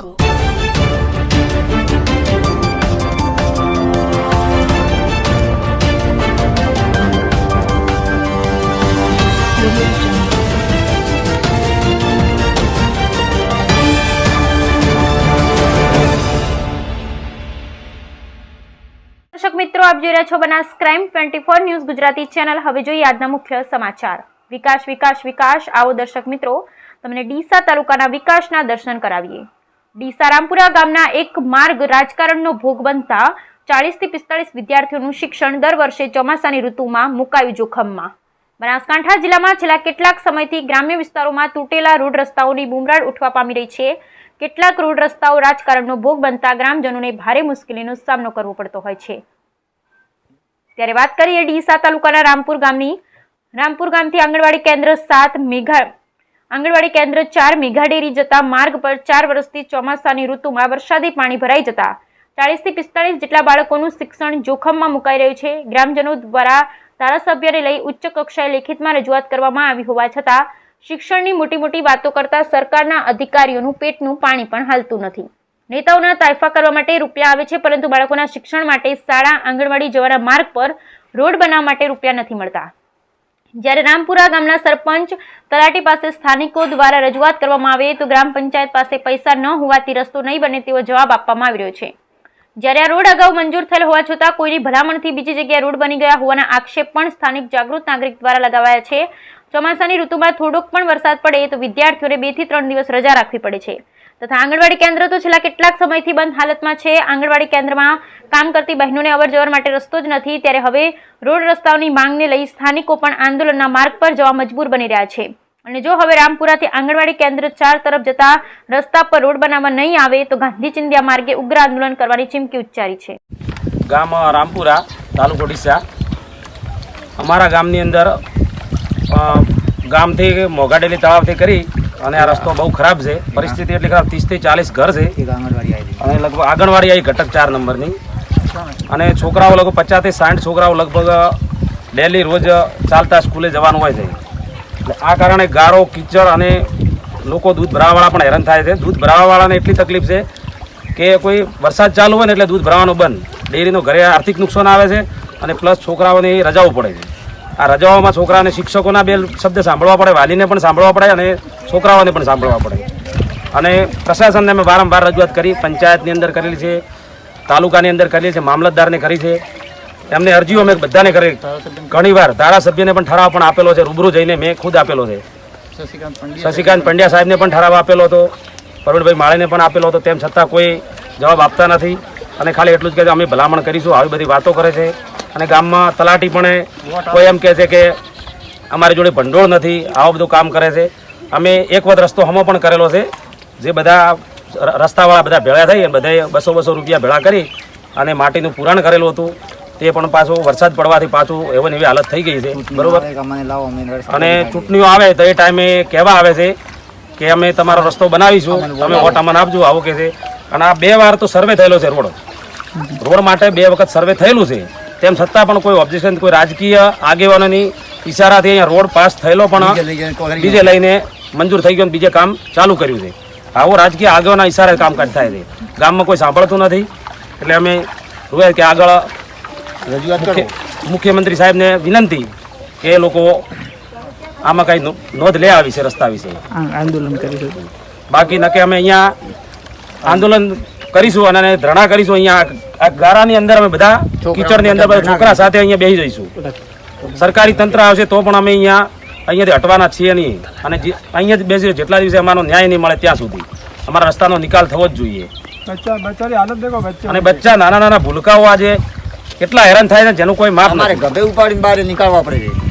jungle. દર્શક મિત્રો, આપ જોઈ રહ્યા છો Banas crime twenty four news Gujarati channel. હવે જોઈએ આજના મુખ્ય સમાચાર. વિકાસ વિકાસ વિકાસ. આવો દર્શક મિત્રો, તમને ડીસા તાલુકાના વિકાસના દર્શન કરાવીએ. ડીસા રામપુરા ગામના એક માર્ગ રાજકારણનો ભોગ બનતા ચાલીસથી પિસ્તાળીસ વિદ્યાર્થીઓનું શિક્ષણ દર વર્ષે ચોમાસાની ઋતુમાં મુકાયું જોખમમાં. બનાસકાંઠા જિલ્લામાં છેલ્લા કેટલાક સમયથી ગ્રામ્ય વિસ્તારોમાં તૂટેલા રોડ રસ્તાઓની બુમરાળ ઉઠવા પામી રહી છે. કેટલાક રોડ રસ્તાઓ રાજકારણનો ભોગ બનતા ગ્રામજનોને ભારે મુશ્કેલીનો સામનો કરવો પડતો હોય છે. ત્યારે વાત કરીએ ડીસા તાલુકાના રામપુર ગામની. રામપુર ગામથી આંગણવાડી કેન્દ્ર સાત મેઘા આંગણવાડી કેન્દ્ર ચાર મેઘાડેરી જતા માર્ગ પર ચાર વર્ષથી ચોમાસાની ઋતુમાં વરસાદી પાણી ભરાઈ જતા ચાલીસથી પિસ્તાળીસ જેટલા બાળકોનું શિક્ષણ જોખમમાં મુકાઈ રહ્યું છે. ગ્રામજનો દ્વારા ધારાસભ્યને લઈ ઉચ્ચ કક્ષાએ લેખિતમાં રજૂઆત કરવામાં આવી હોવા છતાં શિક્ષણની મોટી મોટી વાતો કરતા સરકારના અધિકારીઓનું પેટનું પાણી પણ હાલતું નથી. નેતાઓના તાયફા કરવા માટે રૂપિયા આવે છે, પરંતુ બાળકોના શિક્ષણ માટે શાળા આંગણવાડી જવાના માર્ગ પર રોડ બનાવવા માટે રૂપિયા નથી મળતા. જ્યારે રામપુરા ગામના સરપંચ તલાટી પાસે સ્થાનિકો દ્વારા રજૂઆત કરવામાં આવે તો ગ્રામ પંચાયત પાસે પૈસા ન હોવાથી રસ્તો નહીં બને તેવો જવાબ આપવામાં આવી રહ્યો છે. જ્યારે આ રોડ અગાઉ મંજૂર થયેલ હોવા છતાં કોઈની ભલામણથી બીજી જગ્યાએ રોડ બની ગયા હોવાના આક્ષેપ પણ સ્થાનિક જાગૃત નાગરિક દ્વારા લગાવાયા છે. ચોમાસાની ઋતુમાં થોડોક પણ વરસાદ પડે તો વિદ્યાર્થીઓને બેથી ત્રણ દિવસ રજા રાખવી પડે છે. તથા આંગણવાડી કેન્દ્ર તો છેલ્લા કેટલાક સમયથી બંધ હાલતમાં છે. આંગણવાડી કેન્દ્રમાં કામ કરતી બહેનોને અવર માટે રસ્તો જ નથી. ત્યારે હવે રોડ રસ્તાઓની માંગને લઈ સ્થાનિકો પણ આંદોલનના માર્ગ પર જવા મજબૂર બની રહ્યા છે. અને જો હવે રામપુરાથી આંગણવાડી કેન્દ્ર ચાર તરફ જતા રસ્તા પર રોડ બનાવવા નહીં આવે, તો ગાંધી ચિંધ્યા માર્ગે ઉગ્ર આંદોલન કરવાની ચીમકી ઉચ્ચારી છે. ગામ રામપુરા, તાલુકો અમારા ગામની અંદર ગામથી મોઘાડેલી તળાવથી કરી અને આ રસ્તો બહુ ખરાબ છે. પરિસ્થિતિ એટલી ખરાબ ત્રીસથી ચાલીસ ઘર છે. અને લગભગ આંગણવાડી આવી ઘટક ચાર નંબરની. અને છોકરાઓ લગભગ પચાસથી સાઠ છોકરાઓ લગભગ ડેલી રોજ ચાલતા સ્કૂલે જવાનું હોય છે. એટલે આ કારણે ગારો કીચડ અને લોકો દૂધ ભરાવાવાળા પણ હેરાન થાય છે. દૂધ ભરાવાવાળાને એટલી તકલીફ છે કે કોઈ વરસાદ ચાલુ હોય ને એટલે દૂધ ભરાવાનું બંધ. ડેરીનો ઘરે આર્થિક નુકસાન આવે છે અને પ્લસ છોકરાઓને રજાઓ પડે છે. આ રજાઓમાં છોકરાને શિક્ષકોના બે શબ્દ સાંભળવા પડે વાલીને પણ સાંભળવા પડે અને છોકરાઓને પણ સાંભળવા પડે. અને પ્રશાસનને અમે વારંવાર રજૂઆત કરી પંચાયતની અંદર કરેલી છે તાલુકાની અંદર કરેલી છે મામલતદારને કરી છે. એમને અરજીઓ અમે બધાને કરી. ઘણીવાર ધારાસભ્યને પણ ઠરાવ પણ આપેલો છે રૂબરૂ જઈને મેં ખુદ આપેલો છે. શશિકાંત પંડ્યા સાહેબને પણ ઠરાવ આપેલો હતો પ્રવીણભાઈ માળેને પણ આપેલો હતો તેમ છતાં કોઈ જવાબ આપતા નથી. અને ખાલી એટલું જ કહે અમે ભલામણ કરીશું આવી બધી વાતો કરે છે. અને ગામમાં તલાટી પણ કોઈ એમ કહે છે કે અમારી જોડે ભંડોળ નથી આવું બધું કામ કરે છે. અમે એક વખત રસ્તો હમો પણ કરેલો છે જે બધા રસ્તાવાળા બધા ભેળા થઈ અને બધાએ બસો બસો રૂપિયા ભેળા કરી અને માટીનું પુરાણ કરેલું હતું. તે પણ પાછું વરસાદ પડવાથી પાછું એવી એવી હાલત થઈ ગઈ છે. બરોબર? અને ચૂંટણીઓ આવે તો એ ટાઈમે કહેવા આવે છે કે અમે તમારો રસ્તો બનાવીશું તમે વોટ અમને આપજો આવું કે છે. અને આ બે વાર તો સર્વે થયેલો છે રોડ. રોડ માટે બે વખત સર્વે થયેલું છે. તેમ છતાં પણ કોઈ ઓબ્જેક્શન કોઈ રાજકીય આગેવાનોની ઇશારાથી અહીંયા રોડ પાસ થયેલો પણ બીજે લઈને મંજૂર થઈ ગયો અને બીજે કામ ચાલુ કર્યું છે. આવો રાજકીય આગેવાના ઇશારે કામકાજ થાય છે. ગામમાં કોઈ સાંભળતું નથી. એટલે અમે રોયા કે આગળ રજૂઆત મુખ્યમંત્રી સાહેબને વિનંતી કે એ લોકો આમાં કાંઈ નોંધ લે આવી છે રસ્તા વિશે. આંદોલન કરી બાકી નકે અમે અહીંયા આંદોલન કરીશું અને ધરણા કરીશું. અહીંયા ગારાની અંદર અમે બધા કિચડની અંદર બધા છોકરા સાથે અહીંયા બેસી જઈશું. સરકારી તંત્ર આવશે તો પણ અમે અહીંયા અહીંયાથી હટવાના છીએ નહીં. અને અહીંયા જ બેસી જેટલા દિવસે અમારો ન્યાય નહીં મળે ત્યાં સુધી. અમારા રસ્તાનો નિકાલ થવો જ જોઈએ. અને બચ્ચા નાના નાના ભૂલકાઓ આજે કેટલા હેરાન થાય છે જેનું કોઈ માપ નથી. ગભે ઉપાડીને બહાર નીકળવા પડે છે.